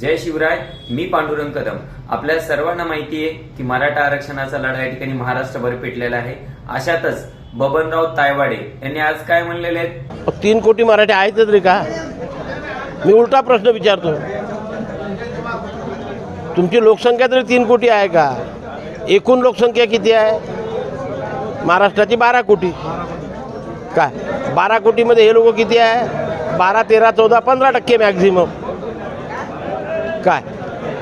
जय शिवराय मी पांडुरंग कदम. आपल्या सर्वांना माहिती आहे की मराठा आरक्षणाचा लढा या ठिकाणी महाराष्ट्रभर पेटलेला आहे. अशातच बबनराव तायवाडे यांनी आज काय म्हणलेले आहेत? तीन कोटी मराठी आहेत रे का? मी उलटा प्रश्न विचारतो तुमची लोकसंख्या तरी तीन कोटी आहे का? एकूण लोकसंख्या किती आहे? महाराष्ट्राची बारा कोटी. काय? बारा कोटीमध्ये हे लोक किती आहे? बारा तेरा चौदा पंधरा टक्के मॅक्झिमम काय?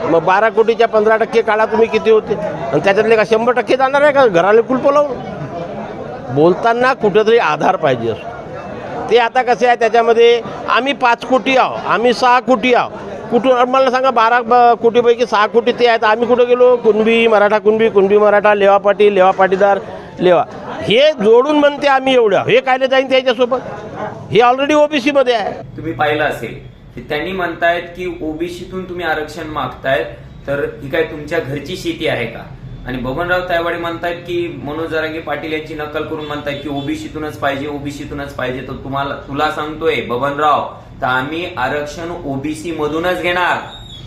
मग बारा कोटीच्या पंधरा टक्के काढा तुम्ही किती होते? आणि त्याच्यातले का शंभर टक्के जाणार आहे का घराला कुलप लावून? बोलताना कुठंतरी आधार पाहिजे असतो. ते आता कसे आहे त्याच्यामध्ये आम्ही पाच कोटी आहो आम्ही सहा कोटी आहो कुठून मला सांगा बारा ब- कोटीपैकी सहा कोटी ते आहेत. आम्ही कुठं गेलो? कुणबी मराठा कुणबी कुणबी मराठा लेवा पाटील लेवा पाटीदार लेवा. हे जोडून म्हणते आम्ही एवढं. हे कायले जाईन त्याच्यासोबत? हे ऑलरेडी ओबीसीमध्ये आहे. तुम्ही पाहिलं असेल त्यांनी म्हणतायत की ओबीसीतून तुम्ही आरक्षण मागतायत तर ही काय तुमच्या घरची शेती आहे का? आणि बबनराव तायवाडे म्हणतायत की मनोज जरांगे पाटील यांची नक्कल करून म्हणतात की ओबीसीतूनच पाहिजे ओबीसीतूनच पाहिजे. तर तुम्हाला तुला सांगतोय बबनराव तर आम्ही आरक्षण ओबीसी मधूनच घेणार.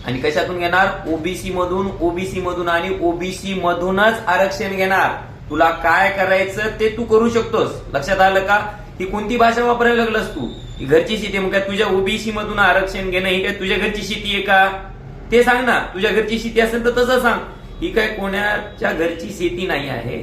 आणि कशातून घेणार? ओबीसी मधून ओबीसी मधून आणि ओबीसी मधूनच आरक्षण घेणार. तुला काय करायचं ते तू करू शकतोस. लक्षात आलं का? ही कोणती भाषा वापरायला लागलास तू? घरची शेती मग काय तुझ्या ओबीसी मधून आरक्षण घेणं ही काय तुझ्या घरची शेती आहे का? ते सांग ना. तुझ्या घरची शेती असेल तर तसं सांग. ही काय कोणाच्या घरची शेती नाही आहे?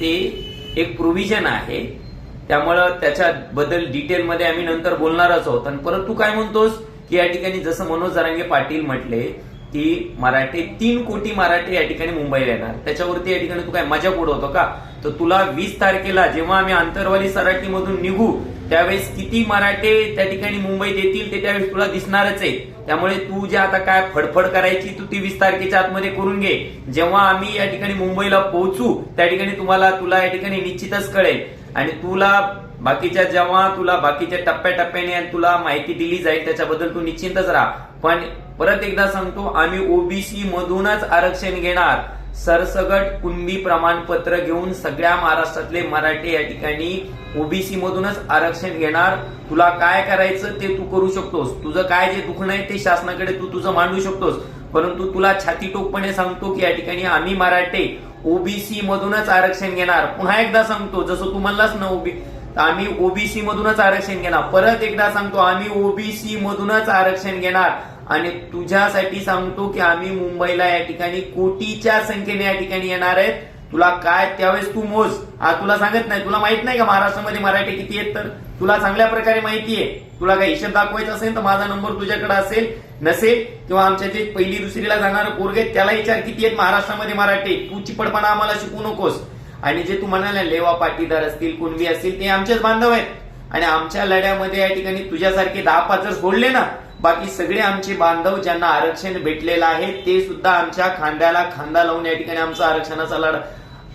ते एक प्रोव्हिजन आहे. त्यामुळं त्याच्याबद्दल डिटेलमध्ये आम्ही नंतर बोलणारच आहोत. आणि परत तू काय म्हणतोस? की या ठिकाणी जसं मनोज जरांगे पाटील म्हटले की मराठी तीन कोटी मराठी या ठिकाणी मुंबईला येणार. त्याच्यावरती या ठिकाणी तू काय मजा उडवतो का? तर तुला वीस तारखेला जेव्हा आम्ही आंतरवाली सराटीमधून निघू त्यावेळेस किती मराठे त्या ठिकाणी मुंबईत येतील ते त्यावेळेस तुला दिसणारच आहे. त्यामुळे तू जे आता काय फडफड करायची तू ती वीस तारखेच्या आतमध्ये करून घे. जेव्हा आम्ही या ठिकाणी मुंबईला पोहोचू त्या ठिकाणी तुम्हाला तुला या ठिकाणी निश्चितच कळेल. आणि तुला बाकीच्या जेव्हा तुला बाकीच्या टप्प्याटप्प्याने आणि तुला माहिती दिली जाईल त्याच्याबद्दल तू निश्चिंतच राहा. पण परत एकदा सांगतो आम्ही ओबीसी मधूनच आरक्षण घेणार. सरसगट कुणबी प्रमाणपत्र घेऊन सगळ्या महाराष्ट्रातले मराठी या ठिकाणी ओबीसी मधूनच आरक्षण घेणार. तुला काय करायचं ते तू करू शकतोस. तुझं काय जे दुखणं आहे ते शासनाकडे तू तुझं मांडू शकतोस. परंतु तुला छाती टोकपणे सांगतो की या ठिकाणी आम्ही मराठे ओबीसी मधूनच आरक्षण घेणार. पुन्हा एकदा सांगतो जसं तू म्हणलास ना ओबी आम्ही ओबीसी मधूनच आरक्षण घेणार. परत एकदा सांगतो आम्ही ओबीसी मधूनच आरक्षण घेणार. आणि तुझ्यासाठी सांगतो की आम्ही मुंबईला या ठिकाणी कोटीच्या संख्येने या ठिकाणी येणार आहेत. तुला काय त्यावेळेस तू मोज. हा तुला सांगत नाही. तुला माहीत नाही का महाराष्ट्रामध्ये मराठी किती आहेत तर? तुला चांगल्या प्रकारे माहिती आहे. तुला काही हिशेब दाखवायचा असेल तर माझा नंबर तुझ्याकडे असेल नसेल किंवा आमच्या जे पहिली दुसरीला जाणारे पोरगे आहेत, त्याला विचार किती आहेत महाराष्ट्रामध्ये मराठी तू चिपडपणा आम्हाला शिकू नकोस. आणि जे तू म्हणाला लेवा पाटीदार असतील कुणबी असतील ते आमचेच बांधव आहेत. आणि आमच्या लढ्यामध्ये या ठिकाणी तुझ्यासारखे दहा पाच जर सोडले ना बाकी सगळे आमचे बांधव ज्यांना आरक्षण भेटलेलं आहे ते सुद्धा आमच्या खांद्याला खांदा लावून या ठिकाणी आमचा आरक्षणाचा लढा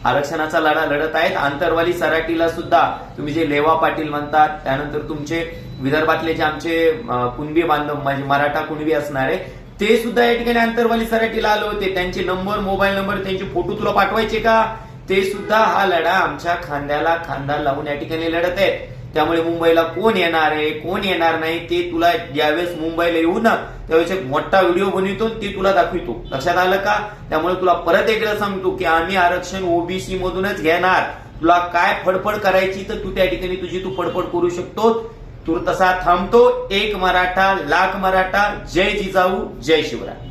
आरक्षणाचा लढा लढत आहेत. आंतरवाली सराटीला सुद्धा तुम्ही जे लेवा पाटील म्हणतात त्यानंतर तुमचे विदर्भातले जे आमचे कुणबी बांधव म्हणजे मराठा कुणबी असणारे ते सुद्धा या ठिकाणी आंतरवाली सराटीला आले होते. त्यांचे नंबर मोबाईल नंबर त्यांचे फोटो तुला पाठवायचे का? ते सुद्धा हा लढा आमच्या खांद्याला खांदा लावून या ठिकाणी लढत आहेत. त्यामुळे मुंबईला कोण येणार आहे कोण येणार नाही ते तुला ज्यावेळेस मुंबईला येऊ ना त्यावेळेस एक मोठा व्हिडिओ बनवितो ते तुला दाखवितो. लक्षात आलं का? त्यामुळे तुला परत एकदा सांगतो की आम्ही आरक्षण ओबीसी मधूनच घेणार. तुला काय फडफड करायची तर तू त्या ठिकाणी तुझी तू फडफड करू शकतो तू तसा थांबतो. एक मराठा लाख मराठा जय जिजाऊ जय शिवराय.